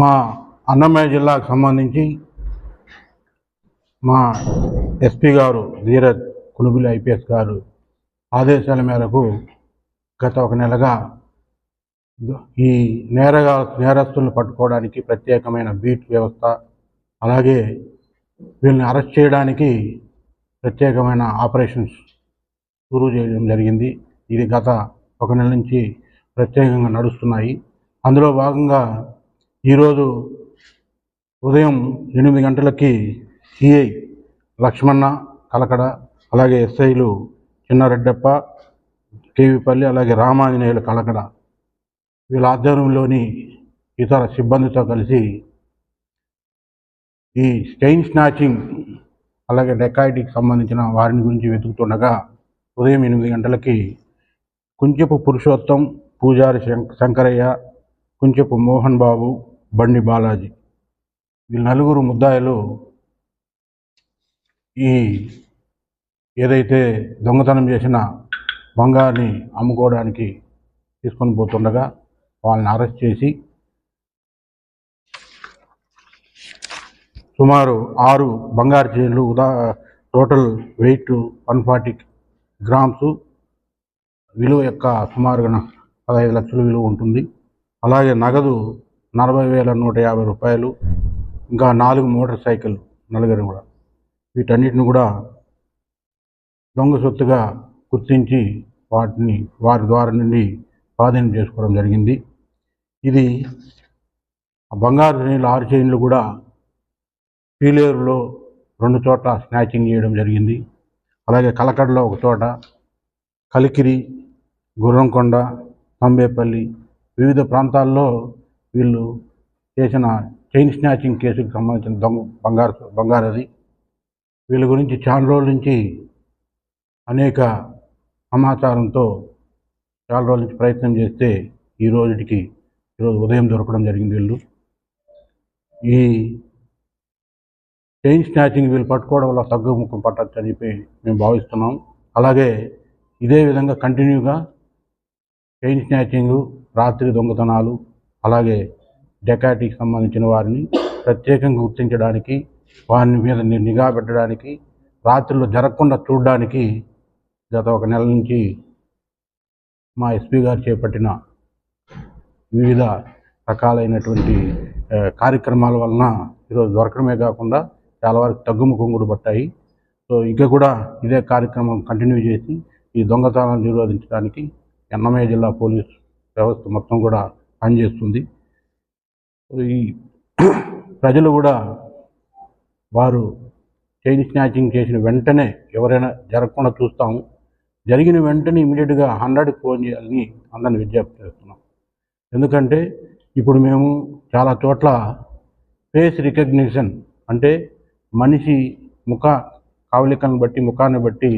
మా అన్నమయ్య జిల్లాకు సంబంధించి మా ఎస్పీ గారు ధీరజ్ కునుబిలి ఐపీఎస్ గారు ఆదేశాల మేరకు గత ఒక నెలగా ఈ నేరగా నేరస్తులను పట్టుకోవడానికి ప్రత్యేకమైన బీట్ వ్యవస్థ అలాగే వీళ్ళని అరెస్ట్ చేయడానికి ప్రత్యేకమైన ఆపరేషన్స్ షురూ చేయడం జరిగింది. ఇది గత ఒక నెల నుంచి ప్రత్యేకంగా నడుస్తున్నాయి. అందులో భాగంగా ఈరోజు ఉదయం ఎనిమిది గంటలకి సిఐ లక్ష్మణ కలకడ అలాగే ఎస్ఐలు చిన్నారెడ్డప్ప కేవీపల్లి అలాగే రామాంజనేయులు కలకడ వీళ్ళ ఆధ్వర్యంలోని ఇతర సిబ్బందితో కలిసి ఈ చైన్ స్నాచింగ్ అలాగే డెకాయిటీకి సంబంధించిన వారిని గురించి వెతుకుతుండగా ఉదయం ఎనిమిది గంటలకి కుంచెపు పురుషోత్తం పూజారి శంకరయ్య కుంచెపు మోహన్ బాబు బండి బాలాజీ. వీళ్ళ నలుగురు ముద్దాయిలు ఈ ఏదైతే దొంగతనం చేసిన బంగారుని అమ్ముకోవడానికి తీసుకొని పోతుండగా వాళ్ళని అరెస్ట్ చేసి సుమారు ఆరు బంగారు చైన్లు ఉదా total weight one forty grams విలువ యొక్క సుమారుగా పదహైదు లక్షల విలువ ఉంటుంది. అలాగే నగదు నలభై వేల నూట యాభై రూపాయలు ఇంకా నాలుగు మోటార్ సైకిల్ నలుగురు కూడా. వీటన్నిటిని కూడా దొంగ సొత్తుగా గుర్తించి వాటిని వారి ద్వారా నుండి స్వాధీనం చేసుకోవడం జరిగింది. ఇది ఆ బంగారు చైన్లు ఆరు చైన్లు కూడా పీలేరులో రెండు చోట్ల స్నాచింగ్ చేయడం జరిగింది. అలాగే కలకడలో ఒక చోట కలికిరి గుర్రంకొండ తంబేపల్లి వివిధ ప్రాంతాల్లో వీళ్ళు చేసిన చైన్ స్నాచింగ్ కేసుకు సంబంధించిన దొంగ బంగారు బంగారు అది వీళ్ళ గురించి చాలా రోజుల నుంచి అనేక సమాచారంతో చాలా రోజుల నుంచి ప్రయత్నం చేస్తే ఈ రోజుకి ఈరోజు ఉదయం దొరకడం జరిగింది వీళ్ళు. ఈ చైన్ స్నాచింగ్ వీళ్ళు పట్టుకోవడం వల్ల తగ్గుముఖం పట్టచ్చు అని చెప్పి మేము భావిస్తున్నాం. అలాగే ఇదే విధంగా కంటిన్యూగా చైన్ స్నాచింగ్ రాత్రి దొంగతనాలు అలాగే డెకాటీకి సంబంధించిన వారిని ప్రత్యేకంగా గుర్తించడానికి వారి మీద నిఘా పెట్టడానికి రాత్రుల్లో జరగకుండా చూడడానికి గత ఒక నెల నుంచి మా ఎస్పీ గారు చేపట్టిన వివిధ రకాలైనటువంటి కార్యక్రమాల వలన ఈరోజు దొరకడమే కాకుండా చాలా వరకు తగ్గుముఖం కూడా పట్టాయి. సో ఇంకా కూడా ఇదే కార్యక్రమం కంటిన్యూ చేసి ఈ దొంగతనాలను నిరోధించడానికి ఎన్నమయ్య జిల్లా పోలీస్ వ్యవస్థ మొత్తం కూడా పనిచేస్తుంది. ఈ ప్రజలు కూడా వారు చైన్ స్నాచింగ్ చేసిన వెంటనే ఎవరైనా జరగకుండా చూస్తాము. జరిగిన వెంటనే ఇమీడియట్గా హండ్రెడ్కి ఫోన్ చేయాలని అందరిని విజ్ఞప్తి చేస్తున్నాం. ఎందుకంటే ఇప్పుడు మేము చాలా చోట్ల ఫేస్ రికగ్నిషన్ అంటే మనిషి ముఖ కావలికలను బట్టి ముఖాన్ని బట్టి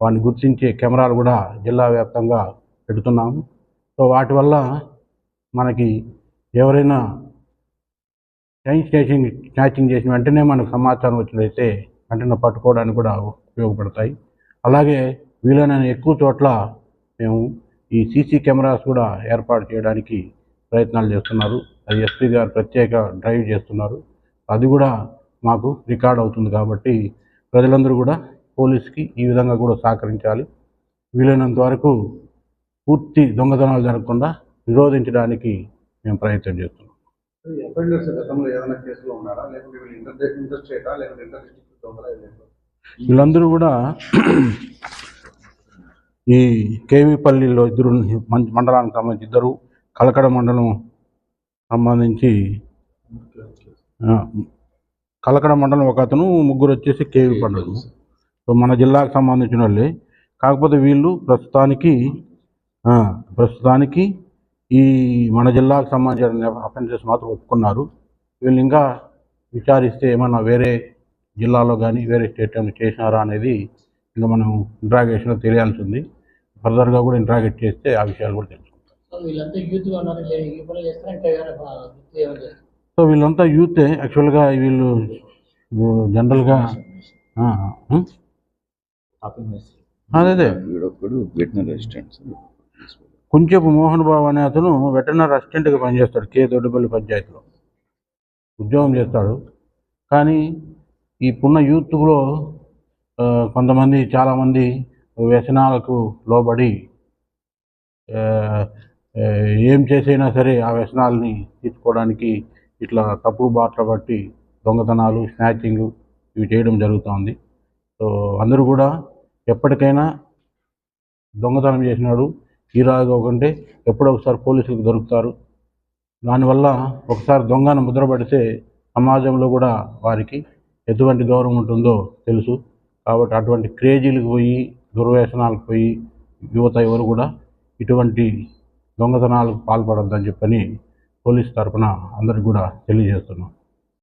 వాడిని గుర్తించే కెమెరాలు కూడా జిల్లా వ్యాప్తంగా పెడుతున్నాము. సో వాటి వల్ల మనకి ఎవరైనా చైన్ స్నాచింగ్ స్నాచింగ్ చేసిన వెంటనే మనకు సమాచారం వచ్చినట్లయితే వెంటనే పట్టుకోవడానికి కూడా ఉపయోగపడతాయి. అలాగే వీలైన ఎక్కువ చోట్ల మేము ఈ సీసీ కెమెరాస్ కూడా ఏర్పాటు చేయడానికి ప్రయత్నాలు చేస్తున్నారు. అది ఎస్పీ గారు ప్రత్యేక డ్రైవ్ చేస్తున్నారు. అది కూడా మాకు రికార్డ్ అవుతుంది కాబట్టి ప్రజలందరూ కూడా పోలీస్కి ఈ విధంగా కూడా సహకరించాలి. వీలైనంత వరకు పూర్తి దొంగతనాలు జరగకుండా నిరోధించడానికి మేము ప్రయత్నం చేస్తున్నాం? వీళ్ళందరూ కూడా ఈ కేవీపల్లిలో ఇద్దరు మండలానికి సంబంధించి ఇద్దరు కలకడ మండలం సంబంధించి కలకడ మండలం ఒక అతను ముగ్గురు వచ్చేసి కేవీ మండలం సో మన జిల్లాకు సంబంధించిన వాళ్ళే. కాకపోతే వీళ్ళు ప్రస్తుతానికి ప్రస్తుతానికి ఈ మన జిల్లాకు సంబంధించిన అఫెన్సెస్ మాత్రం ఒప్పుకున్నారు. వీళ్ళు ఇంకా విచారిస్తే ఏమన్నా వేరే జిల్లాలో కానీ వేరే స్టేట్ ఏమైనా చేసినారా అనేది ఇంకా మనం ఇంట్రాగేషన్లో తెలియాల్సి ఉంది. ఫర్దర్గా కూడా ఇంట్రాగేట్ చేస్తే ఆ విషయాలు కూడా తెలుసుకుంటాం. సో వీళ్ళంతా యూతే యాక్చువల్గా వీళ్ళు జనరల్గా అదే అదే. వీడొక్కడు వెటనరీ అసిస్టెంట్ కుంచెపు మోహన్ బాబు అనే అతను వెటనరీ అసిస్టెంట్గా పనిచేస్తాడు కే దొడ్డపల్లి పంచాయతీలో. ఉద్యోగం చేస్తాడు. కానీ ఇప్పుడున్న యూత్లో కొంతమంది చాలామంది వ్యసనాలకు లోబడి ఏం చేసైనా సరే ఆ వ్యసనాలని తీర్చుకోవడానికి ఇట్లా తప్పుడు బాటలు బట్టి దొంగతనాలు స్నాచింగ్ ఇవి చేయడం జరుగుతోంది. సో అందరూ కూడా ఎప్పటికైనా దొంగతనం చేసినాడు. హీరోగా ఒకటే ఎప్పుడో ఒకసారి పోలీసులకు దొరుకుతారు. దానివల్ల ఒకసారి దొంగను ముద్రపడితే సమాజంలో కూడా వారికి ఎటువంటి గౌరవం ఉంటుందో తెలుసు. కాబట్టి అటువంటి క్రేజీలకు పోయి దుర్వ్యసనాలకు పోయి యువత ఎవరు కూడా ఇటువంటి దొంగతనాలకు పాల్పడొద్దని చెప్పని పోలీస్ తరఫున అందరికి కూడా తెలియజేస్తున్నాం.